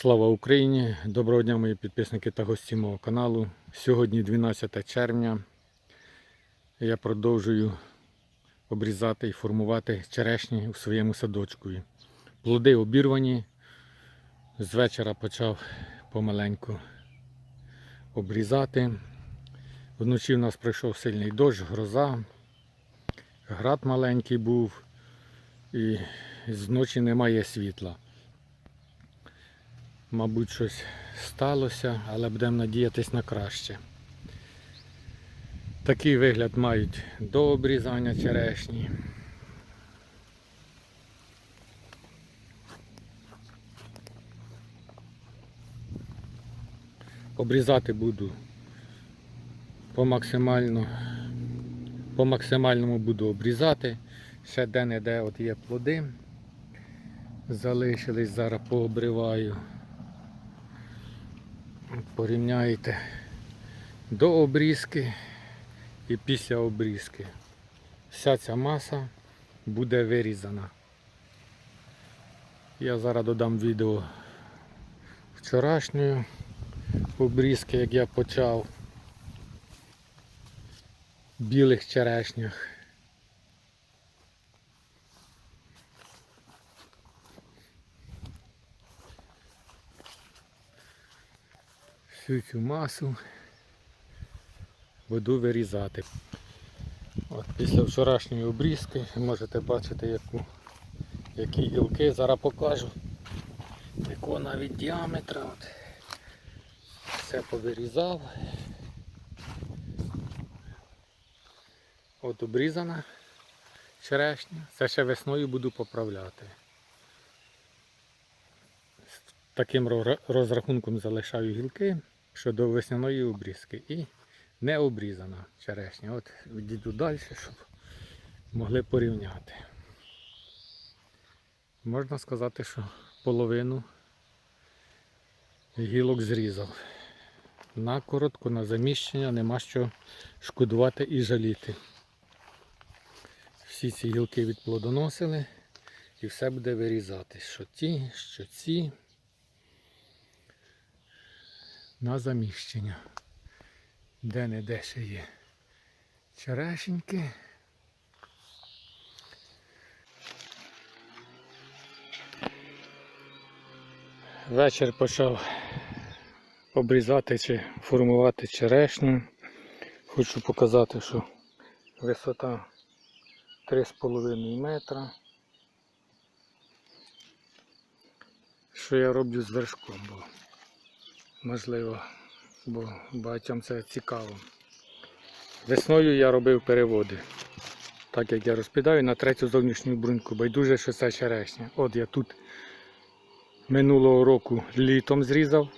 Слава Україні! Доброго дня, мої підписники та гості мого каналу. Сьогодні 12 червня. Я продовжую обрізати і формувати черешні у своєму садочку. Плоди обірвані. З вечора почав помаленьку обрізати. Вночі в нас пройшов сильний дощ, гроза, град маленький був і зночі немає світла. Мабуть, щось сталося, але будемо надіятись на краще. Такий вигляд мають до обрізання черешні. Обрізати буду по максимально, по максимальному буду обрізати. Ще де-не-де от є плоди. Залишились, зараз пообриваю. Порівняєте до обрізки і після обрізки. Вся ця маса буде вирізана. Я зараз додам відео вчорашньої обрізки, як я почав в білих черешнях. Всю цю масу буду вирізати. От Після вчорашньої обрізки можете бачити, яку, які гілки. Зараз покажу, якого навіть діаметра. От. Все повирізав. От обрізана черешня. Це ще весною буду поправляти. З таким розрахунком залишаю гілки щодо весняної обрізки. І не обрізана черешня. От відійду далі, щоб могли порівняти. Можна сказати, що половину гілок зрізав. На коротко, на заміщення нема що шкодувати і жаліти. Всі ці гілки відплодоносили і все буде вирізати. Що ті, що ці. На заміщення. Де не де ще є черешеньки. Вечір почав обрізати чи формувати черешню. Хочу показати, що висота 3,5 метра. Що я роблю з вершком, бо можливо, бо багатьом це цікаво. Весною я робив переводи. Так як я розпідаю на третю зовнішню бруньку, байдуже, що це черешня. От я тут минулого року літом зрізав,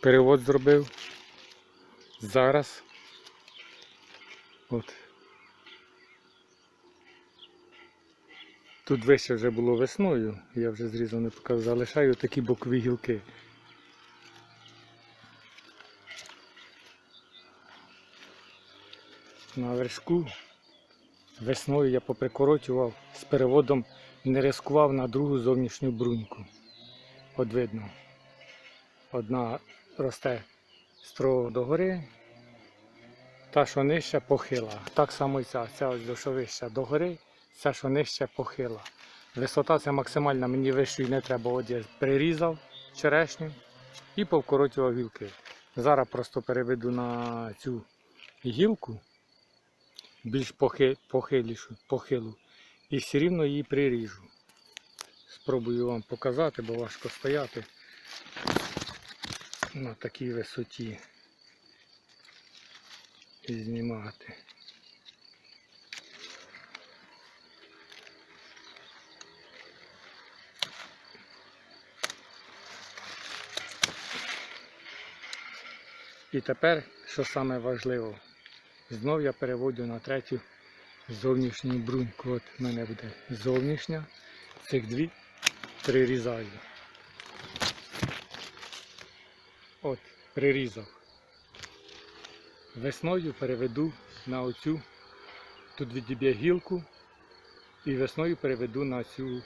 перевод зробив. Зараз. От. Тут вище вже було весною, я вже зрізав не показав, залишаю такі бокові гілки. На вершку весною я поприкорочував з переводом, не рискував на другу зовнішню бруньку. От видно. Одна росте строго догори, та, що нижче похила. Так само і ця, ця ось що вища догори, ця, що нижче похила. Висота це максимальна, мені вищої не треба. От я прирізав черешню і повкоротював гілки. Зараз просто переведу на цю гілку, більш похилішу, похилу, і все рівно її приріжу. Спробую вам показати, бо важко стояти на такій висоті і знімати. І тепер, що саме важливо, знов я переводжу на третю зовнішню бруньку. От в мене буде зовнішня, цих дві прирізаю. От, прирізав. Весною переведу на оцю, тут відіб'є гілку, і весною переведу на цю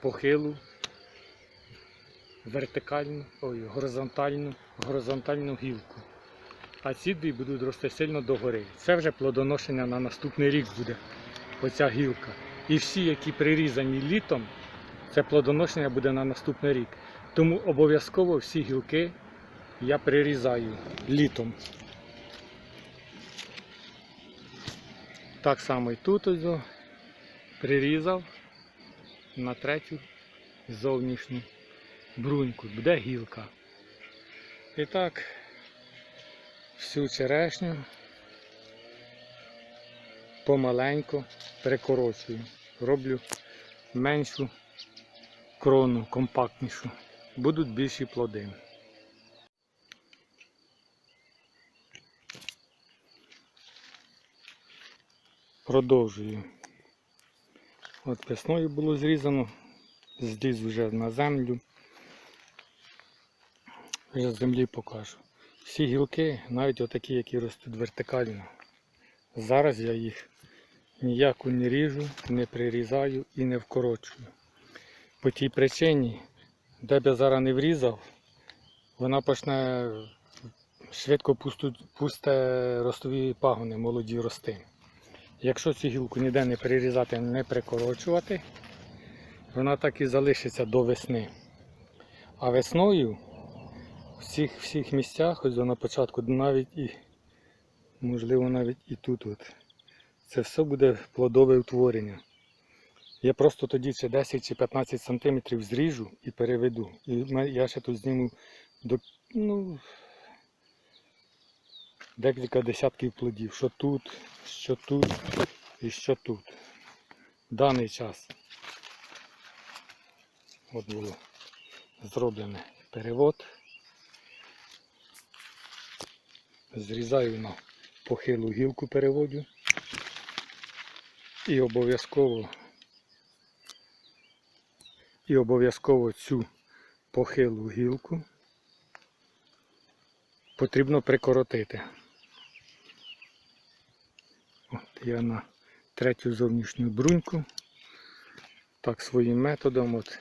похилу вертикальну, ой, горизонтальну, горизонтальну гілку. А ці дві будуть рости сильно догори. Це вже плодоношення на наступний рік буде. Оця гілка. І всі, які прирізані літом, це плодоношення буде на наступний рік. Тому обов'язково всі гілки я прирізаю літом. Так само і тут ось прирізав на третю зовнішню бруньку. Буде гілка. І так, всю черешню помаленьку перекорочую. Роблю меншу крону, компактнішу. Будуть більші плоди. Продовжую. От весною було зрізано, зліз вже на землю. Я з землі покажу. Всі гілки, навіть отакі, які ростуть вертикально. Зараз я їх ніяку не ріжу, не прирізаю і не вкорочую. По тій причині, де б я зараз не врізав, вона почне швидко пусте ростові пагони молоді рости. Якщо цю гілку ніде не перерізати, не прикорочувати, вона так і залишиться до весни. А весною всіх, всіх місцях, ось на початку, навіть і, можливо, навіть і тут, от, це все буде плодове утворення. Я просто тоді ще 10 чи 15 сантиметрів зріжу і переведу. І я ще тут зніму до, ну, декілька десятків плодів. Що тут, що тут і що тут. Даний час. От було зроблений перевод. Зрізаю на похилу гілку переводю. І обов'язково і обов'язково цю похилу гілку потрібно прикоротити. От я на третю зовнішню бруньку. Так своїм методом. От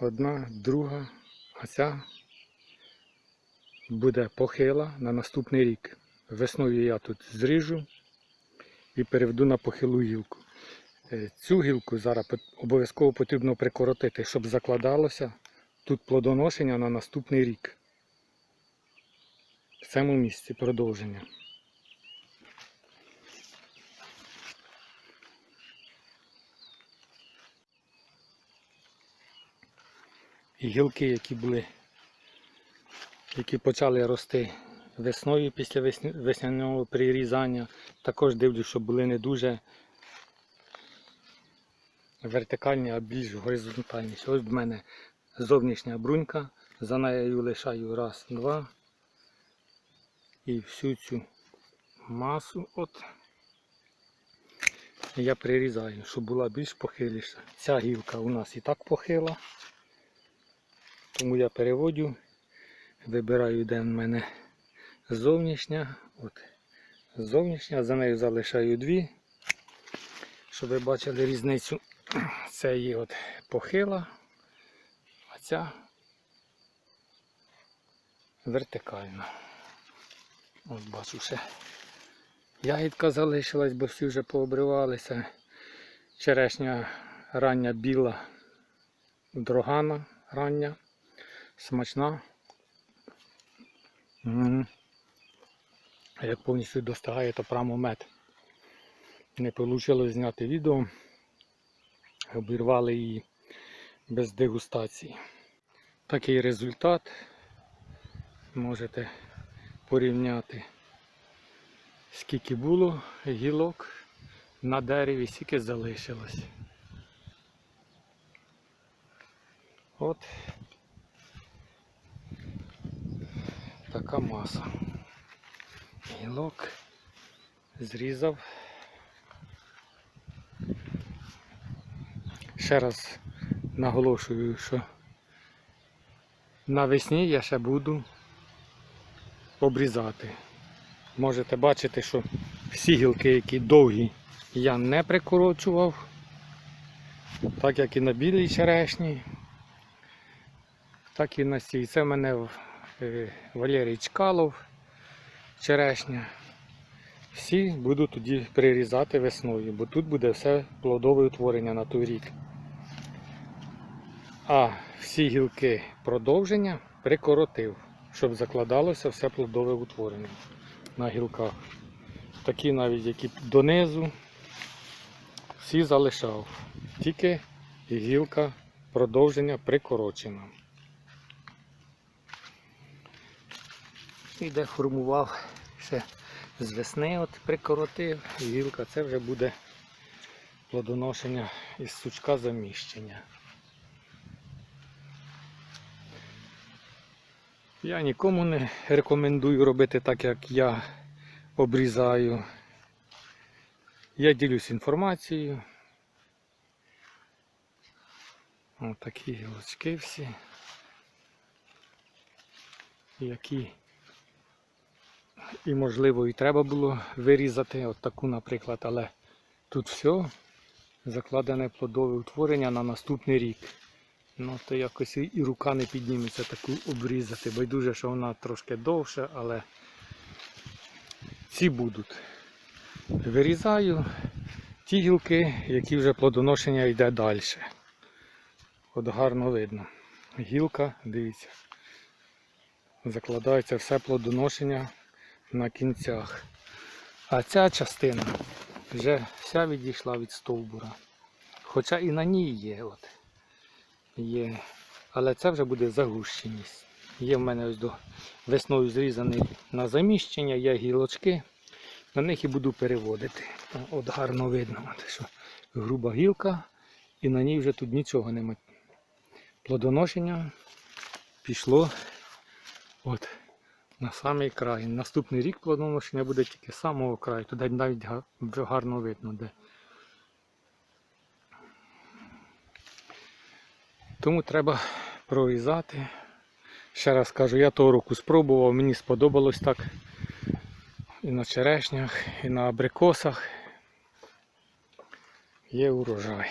одна, друга, а ця буде похила на наступний рік. Весною я тут зріжу і переведу на похилу гілку. Е, Цю гілку зараз обов'язково потрібно прикоротити, щоб закладалося тут плодоношення на наступний рік. В цьому місці продовження. І гілки, які були, які почали рости весною після весняного прирізання, також дивлюсь, щоб були не дуже вертикальні, а більш горизонтальні. Ось в мене зовнішня брунька, за нею лишаю раз, два. І всю цю масу от я прирізаю, щоб була більш похиліша. Ця гілка у нас і так похила. Тому я переводю, вибираю, де в мене зовнішня. От, зовнішня, за нею залишаю дві, щоб ви бачили різницю. Це є от похила, а ця вертикальна. От бачу ще. Ягідка залишилась, бо всі вже пообривалися. Черешня рання біла, дрогана рання, смачна. А як повністю достигає, то прямо мед. Не вийшло зняти відео. Обірвали її без дегустації. Такий результат можете порівняти, скільки було гілок на дереві, скільки залишилось. От така маса. Гілок зрізав. Ще раз наголошую, що навесні я ще буду обрізати. Можете бачити, що всі гілки, які довгі, я не прикорочував, так як і на білій черешні. так і на насій. Це в мене Валерій Чкалов, черешня. Всі буду тоді прирізати весною, бо тут буде все плодове утворення на той рік. А всі гілки продовження прикоротив, щоб закладалося все плодове утворення на гілках. Такі навіть, які донизу, всі залишав. Тільки гілка продовження прикорочена. І де формував ще з весни, от прикоротив, і гілка це вже буде плодоношення із сучка заміщення. Я нікому не рекомендую робити так, як я обрізаю. Я ділюсь інформацією. Ось такі гілочки всі. Які і можливо і треба було вирізати, от таку, наприклад, але тут все закладене плодове утворення на наступний рік. Ну, то якось і рука не підніметься таку обрізати. Байдуже, що вона трошки довша, але ці будуть. Вирізаю ті гілки, які вже плодоношення йде далі. От гарно видно. Гілка, дивіться. Закладається все плодоношення на кінцях. А ця частина вже вся відійшла від стовбура. Хоча і на ній є. От. Є. Але це вже буде загущеність. Є в мене ось до весною зрізаний на заміщення, є гілочки. На них і буду переводити. От гарно видно, от, що груба гілка, і на ній вже тут нічого немає. Плодоношення пішло от, на самий край. Наступний рік плодоношення буде тільки з самого краю. Туди навіть гарно видно де. Тому треба прорізати. Ще раз кажу, я того року спробував, мені сподобалось так. І на черешнях, і на абрикосах. Є урожай.